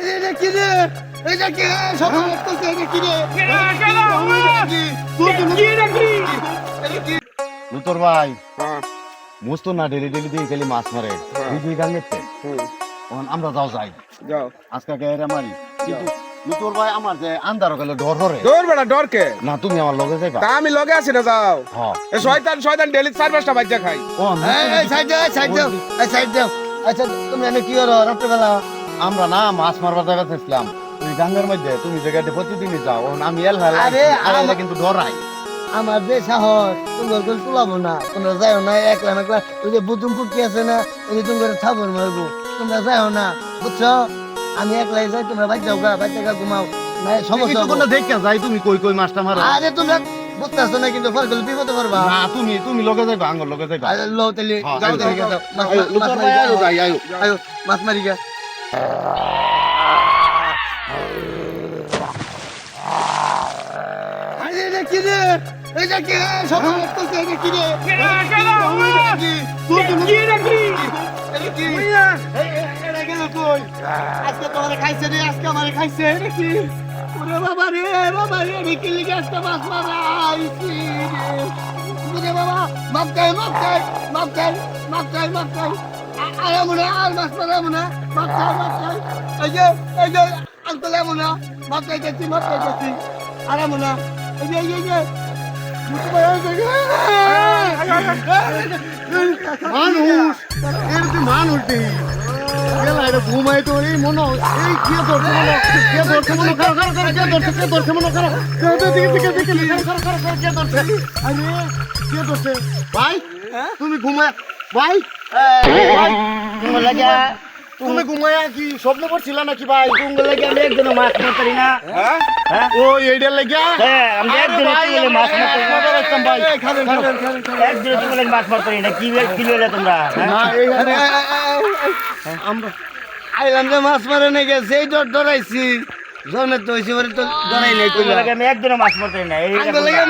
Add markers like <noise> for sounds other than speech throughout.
আরে এটা কি রে? এটা কি? রে? সকাল লাগতেছে এটা কি রে? লুতর ভাই মুস্ত না ডেলি ডেলি দিয়ে খালি মাছ মারে। দুই গান দেখতে আমরা যাও যাই। যাও। আজকে গেরে মারি? কিন্তু লুতর ভাই আমার যে আন্দার গেলে ডর ধরে দৌড় বেড়া ডরকে না তুমি আমার লগে যাইবা। তা আমি লগে আছি না যাও। হ্যাঁ। এ শয়তান শয়তান ডেলি চার পাঁচটা বাচ্চা খাই ও এই এই সাইড দাও সাইড দাও এই সাইড দাও। আচ্ছা তুমি এনে কি করো? রাত্রেবেলা আমরা না মাছ মারবার জায়গা থাকলাম তুই গাঙ্গের মধ্যে তুমি জায়গাতে প্রতিদিনই যাও আমি এল আরে, কিন্তু ডরাই আমার যে সাহস তোমার গোল তুলাবো না তোমরা যাও না একলা একলা ওই যে বুতুম পুকি আছে না ওই যে তোমার থাবর মারবো তোমরা যাও না বুঝছ? আমি একলাই যাই তোমরা বাইক যাও গা বাইক গা ঘুমাও না সমস্যা কোনো দেখা যাই তুমি কই কই মাছটা মারো? আরে তোমরা বুঝতেছো না কিন্তু ফল গেলে বিপদে পারবা না তুমি তুমি লগে যাইবা আঙ্গর লগে যাইবা। আরে লো তাহলে হ্যাঁ, যাও তাহলে যাও, মাছ আয়ো, মাছ লুতর মারি গা। আজকে তোমারে খাইছে রে আজকে আমারে খাইছে এটা কি? ওরে বাবা রে বাবা রে কি আজকে মাছ মারা আইছি রে বাবা মাপ চাই মাপ চাই মাপ চাই মাপ চাই মাপ চাই আরে মনে আর মাছ মারা মনে মাপ চাই মাপ চাই এই যে এই যে আঙ্কল মনে মাপ চাই যাচ্ছি মাপ চাই যাচ্ছি আরে মনে এই যে এই যে। মানুষ এর মানুষ এটা ঘুমাই তো এই মনে এই কে ধরছে মনে কে ধরছে মনে খারাপ খারাপ খারাপ কে ধরছে কে ধরছে মনে হয়, খারাপ কে ধরছে আরে কে ধরছে? ভাই তুমি ঘুমায় ভাই? <laughs> লাগে তুমি ঘুমায় কি স্বপ্ন করছিলা নাকি ভাই? তোমার লাগে আমি একজন মাছ মারতে পারি না। হ্যাঁ? ও এইটার লাগিয়া হ্যাঁ আমি একজন মাছ মারতে একবার আসতাম ভাই। একজন তুমি মাছ মারতে পারি না। কি কি তোমরা? হ্যাঁ? না, আমরা আইলাম যে মাছ মারে নাই গেছে এই ডর ডরাইছি। জনের তো হয়েছে তো ডরাই নাই তোমার কইলা লাগে আমি একজন মাছ মারতে পারি না। এই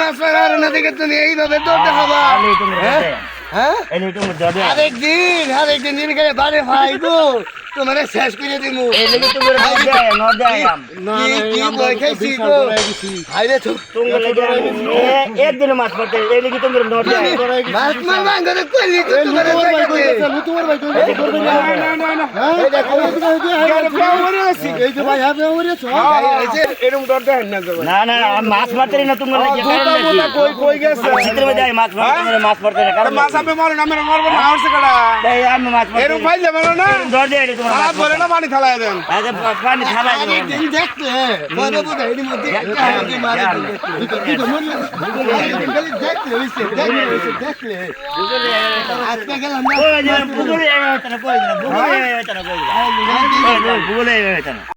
মাছ মারা আর না দেখে তুমি এইভাবে ডর দেখাবা তুমি হ্যাঁ? দবে আরেকদিন আরেকদিন দিন করে বারে ভাই গো তোমার শেষ করে দবে ন দেয় আম না, কি- না, কি এই আমরা ভয় তো খাইছি বিশাল গো? ডরাই গেছি। হাইরে তো তোমার লাগে আমি একজন মাছ মারতে এই লাগে তুমি ন দেয় ডরাই গেছি। মাছ মারবা আঙ্গরে কইলি তোমার ভাই দেখাতে কইতেছে, লুতুয়ার ভাই কইতেছে, ধরবে না। না না না হ্যাঁ? এই যে ভাই, হ্যাঁ, বেয়া মরেছ। এরকম ডর দেখেন না যাবে না না মাছ মারতে না তোমার লাগে দুটা মোটা কই কই গেছে? আমি মধ্যে আমি মাছ মারতে পারি মাছ মারতে না কারণ মাছ আপনি মারেন আমি মারবো না হাওড়ছে কাটা এই আমি মাছ মারতে এরকম ফাইল যাবে না দর দেয় তোমার মাছ ধরে না পানি থালায় দেন পানি এর মধ্যে হইছে হইছে আজকে গেলাম না যে এটা কই না পুকুরে এটা কই না এটা